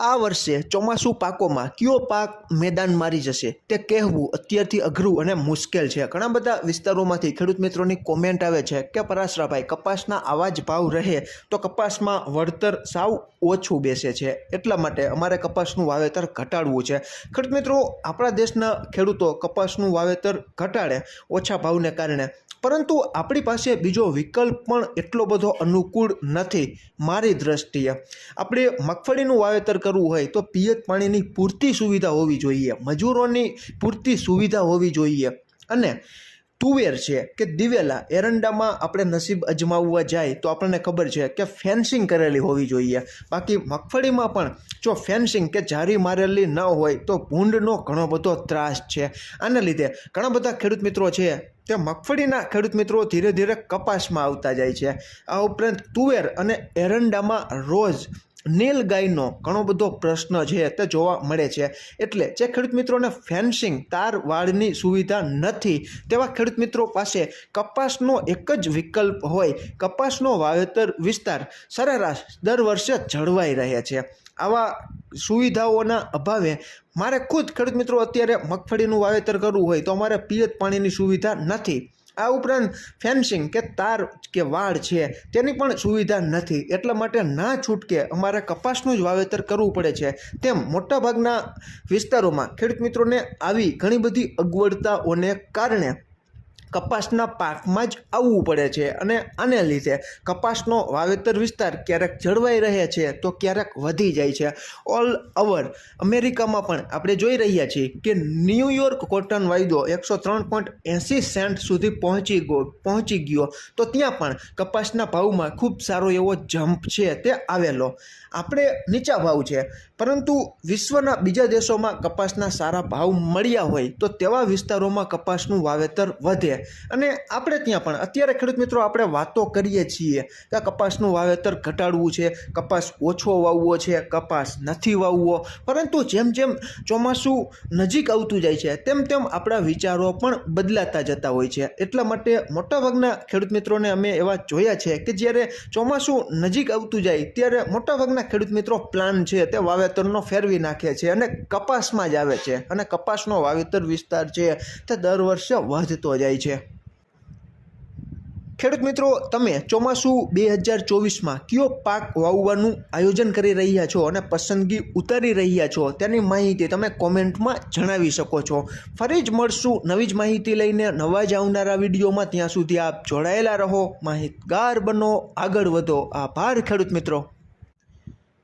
આ વર્ષે ચોમાસું પાકોમાં કયો પાક મેદાન મારી જશે તે કહેવું અત્યારથી અઘરું અને મુશ્કેલ છે. ઘણા બધા વિસ્તારોમાંથી ખેડૂત મિત્રોની કોમેન્ટ આવે છે કે, પરાશરાભાઈ, કપાસના આવા જ ભાવ રહે તો કપાસમાં વળતર સાવ ઓછું બેસે છે. એટલા માટે અમારે કપાસનું વાવેતર ઘટાડવું છે. ખેડૂત મિત્રો, આપણા દેશના ખેડૂતો કપાસનું વાવેતર ઘટાડે ઓછા ભાવને કારણે પરંતુ આપણી પાસે બીજો વિકલ્પ પણ એટલો બધો અનુકૂળ નથી મારી દ્રષ્ટિએ. આપણે મગફળીનું વાવેતર કરવું હોય તો પિયત પાણીની પૂરતી સુવિધા હોવી જોઈએ, મજૂરોની પૂરતી સુવિધા હોવી જોઈએ. અને તુવેર છે કે દિવેલા એરંડામાં આપણે નસીબ અજમાવવા જાય તો આપણને ખબર છે કે ફેન્સિંગ કરેલી હોવી જોઈએ. બાકી મગફળીમાં પણ જો ફેન્સિંગ કે જારી મારેલી ન હોય તો ભૂંડનો ઘણો બધો ત્રાસ છે. આના લીધે ઘણા બધા ખેડૂત મિત્રો છે તે મગફળીના ખેડૂત મિત્રો ધીરે ધીરે કપાસમાં આવતા જાય છે. આ ઉપરાંત તુવેર અને એરંડામાં રોજ નીલ ગાયનો ઘણો બધો પ્રશ્ન છે તે જોવા મળે છે. એટલે જે ખેડૂત મિત્રોને ફેન્સિંગ, તાર વાળની સુવિધા નથી, તેવા ખેડૂત મિત્રો પાસે કપાસનો એક જ વિકલ્પ હોય, કપાસનો વાવેતર વિસ્તાર સરેરાશ દર વર્ષે જળવાઈ રહે છે. આવા સુવિધાઓના અભાવે મારે ખુદ ખેડૂત મિત્રો અત્યારે મગફળીનું વાવેતર કરવું હોય તો અમારે પિયત પાણીની સુવિધા નથી. આ ઉપરાંત ફેન્સિંગ કે તાર કે વાડ છે, તેની પણ સુવિધા નથી. એટલા માટે ના છૂટકે અમારે કપાસનું જ વાવેતર કરવું પડે છે. તેમ મોટાભાગના વિસ્તારોમાં ખેડૂત મિત્રોને આવી ઘણી બધી અગવડતાઓને કારણે કપાસના પાકમાં જ આવવું પડે છે અને આને લીધે કપાસનો વાવેતર વિસ્તાર ક્યારેક જળવાઈ રહે છે તો ક્યારેક વધી જાય છે. ઓલ ઓવર અમેરિકામાં પણ આપણે જોઈ રહ્યા છીએ કે ન્યૂયોર્ક કોટન વાયદો એકસો ત્રણ પોઈન્ટ એંસી સેન્ટ સુધી પહોંચી ગયો પહોંચી ગયો. તો ત્યાં પણ કપાસના ભાવમાં ખૂબ સારો એવો જમ્પ છે તે આવેલો. આપણે નીચા ભાવ છે, પરંતુ વિશ્વના બીજા દેશોમાં કપાસના સારા ભાવ મળ્યા હોય તો તેવા વિસ્તારોમાં કપાસનું વાવેતર વધે. અને આપણે ત્યાં પણ, અત્યારે ખેડૂત મિત્રો આપણે વાતો કરીએ છીએ કે કપાસનું વાવેતર ઘટાડવું છે, કપાસ ઓછો વાવવો છે, કપાસ નથી વાવવો. પરંતુ જેમ જેમ ચોમાસું નજીક આવતું જાય છે, તેમ તેમ આપણા વિચારો પણ બદલાતા જતા હોય છે. એટલા માટે મોટાભાગના ખેડૂત મિત્રોને અમે એવા જોયા છે કે જ્યારે ચોમાસું નજીક આવતું જાય, ત્યારે મોટાભાગના ખેડૂત મિત્રો પ્લાન છે તે વાવેતરનો ફેરવી નાખે છે અને કપાસમાં જ આવે છે. અને કપાસનો વાવેતર વિસ્તાર છે તે દર વર્ષે વધતો જાય છે. ખેડૂત મિત્રો, તમે ચોમાસું બે હજાર ચોવીસમાં કયો પાક વાવવાનું આયોજન કરી રહ્યા છો અને પસંદગી ઉતારી રહ્યા છો તેની માહિતી તમે કોમેન્ટમાં જણાવી શકો છો. ફરી જ મળશું નવી જ માહિતી લઈને નવા જ આવનારા વિડીયોમાં. ત્યાં સુધી આપ જોડાયેલા રહો, માહિતગાર બનો, આગળ વધો. આભાર ખેડૂત મિત્રો.